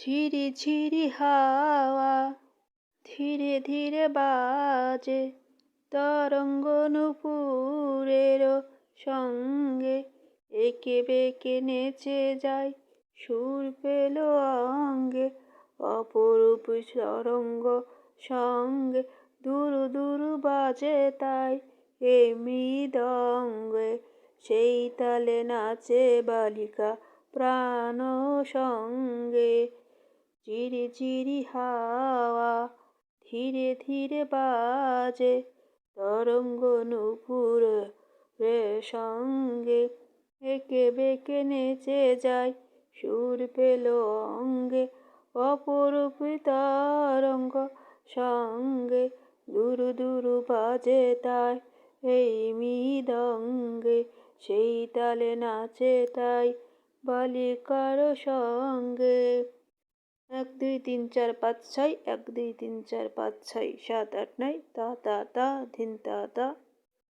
ঝিরি ঝিরি হাওয়া, ধীরে ধীরে বাজে তরঙ্গ নুপুরের সঙ্গে। একে বেঁকে নেচে যায় সুর পেল অঙ্গে, অপরূপ তরঙ্গ সঙ্গে। দুরু দুরু বাজে তাই এ মৃদঙ্গে, সেই তালে নাচে বালিকা প্রাণ সঙ্গে। চিরি চিরি হাওয়া, ধীরে ধীরে বাজে তরঙ্গ নুপুর সঙ্গে। একে বেঁকে নেচে যায় সুর পেল অঙ্গে, অপরূপ তরঙ্গ সঙ্গে। দুরু দুরু বাজে তাই এই মৃদঙ্গে, সেই তালে নাচে তাই বালিকার সঙ্গে। এক, দুই, তিন, চার, পাঁচ, ছয়। এক, দুই, তিন, চার, পাঁচ, ছয়, সাত, আট, নয়। তা তা তা, ধিন, তা তা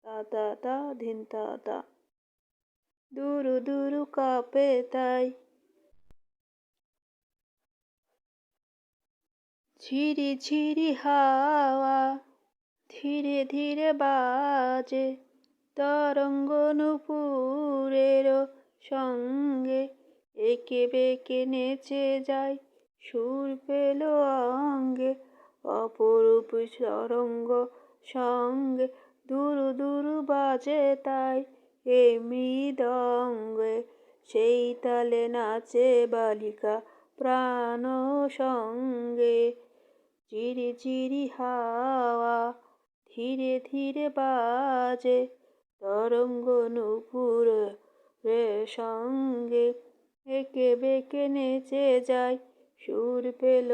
তা তা তা, ধিন, তা তা। দুরু দুরু কাপে তাই। ঝিরি ঝিরি হাওয়া ধীরে ধীরে বাজে। তরঙ্গ নুপুরের সঙ্গে একে বেঁকে নেচে যায়। সুর পেল অঙ্গে, অপরূপ সরঙ্গ সঙ্গে। দুরু দুরু বাজে তাই এ মৃদঙ্গে, সেই তালে নাচে বালিকা প্রাণ সঙ্গে। চিরি চিরি হাওয়া ধীরে ধীরে বাজে, তরঙ্গ নুপুর রে সঙ্গে। একে বেঁকে নেচে যায় সুর পেল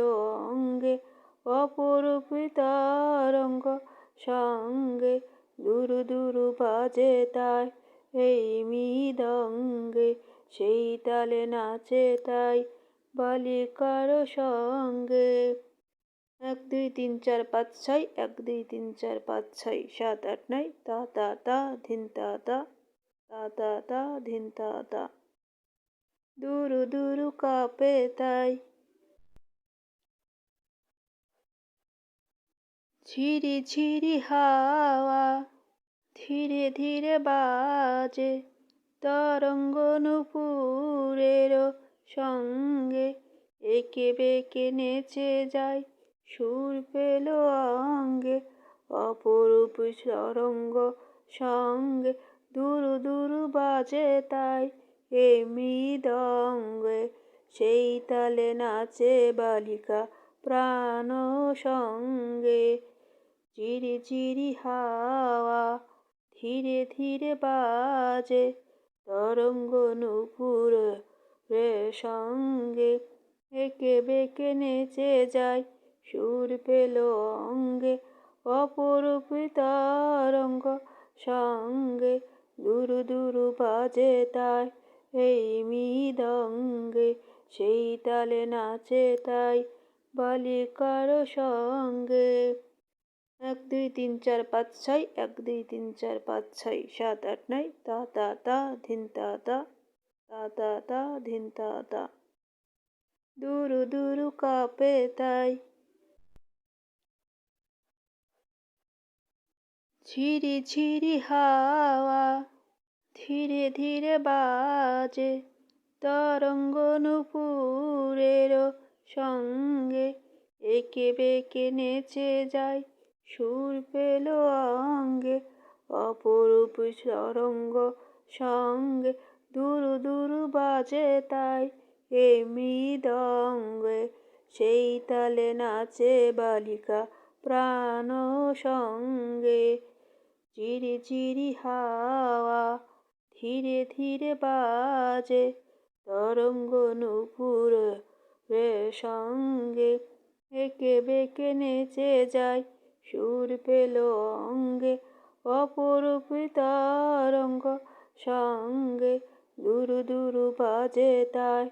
অঙ্গে অপরূপ তরঙ্গ সঙ্গে, দুরু দুরু বাজে তাই এই মৃদঙ্গে, সেই তালে নাচে তাই বালিকার সঙ্গে। এক, দুই, তিন, চার, পাঁচ, ছয়, এক, দুই, তিন, চার, পাঁচ, ছয়, সাত, আট, নয়, তা তা তা, ধিন, তা তা তা তা তা, ধিন, তা তা। দুরু দুরু কাঁপে তাই ঝিরি ঝিরি হাওয়া, ধীরে ধীরে বাজে তরঙ্গ নুপুরের সঙ্গে। একে বেঁকে নেচে যায় সুর পেল অঙ্গে, অপরূপ তরঙ্গ সঙ্গে। দুরু দুরু বাজে তাই এ মৃদঙ্গে, সেই তালে নাচে বালিকা প্রাণ সঙ্গে। চিরি চিরি হাওয়া, ধীরে ধীরে বাজে তরঙ্গ নুপুর সঙ্গে। একে বেঁকে নেচে যায় সুর পেল অঙ্গে, অপরূপ তরঙ্গ সঙ্গে। দুরু দুরু বাজে তাই এই মৃদঙ্গে, সেই তালে নাচে তাই বালিকার সঙ্গে। এক, দুই, তিন, চার, পাঁচ, ছয়। এক, দুই, তিন, চার, পাঁচ, ছয়। সাত, আট, নয়। তা তা তা, ধিন, তা তা। তা তা তা, ধিন, তা তা। দুরু দুরু, কাপে তাই। ঝিরি ঝিরি হাওয়া ধীরে ধীরে বাজে। তরঙ্গ নুপুরের সঙ্গে একে বেঁকে নেচে যায়। সুর পেল অঙ্গে, অপরূপ তরঙ্গ সঙ্গে। দুরু দুরু বাজে তাই এ মৃদঙ্গে। সেই তালে নাচে বালিকা প্রাণ সঙ্গে। চিরি চিরি হাওয়া ধীরে ধীরে বাজে, তরঙ্গ নুপুর রে সঙ্গে। একে বেঁকে নেচে যায় সুর পেল অঙ্গে অপরূপ তারঙ্গ সঙ্গে দুরু দুরু বাজে তাই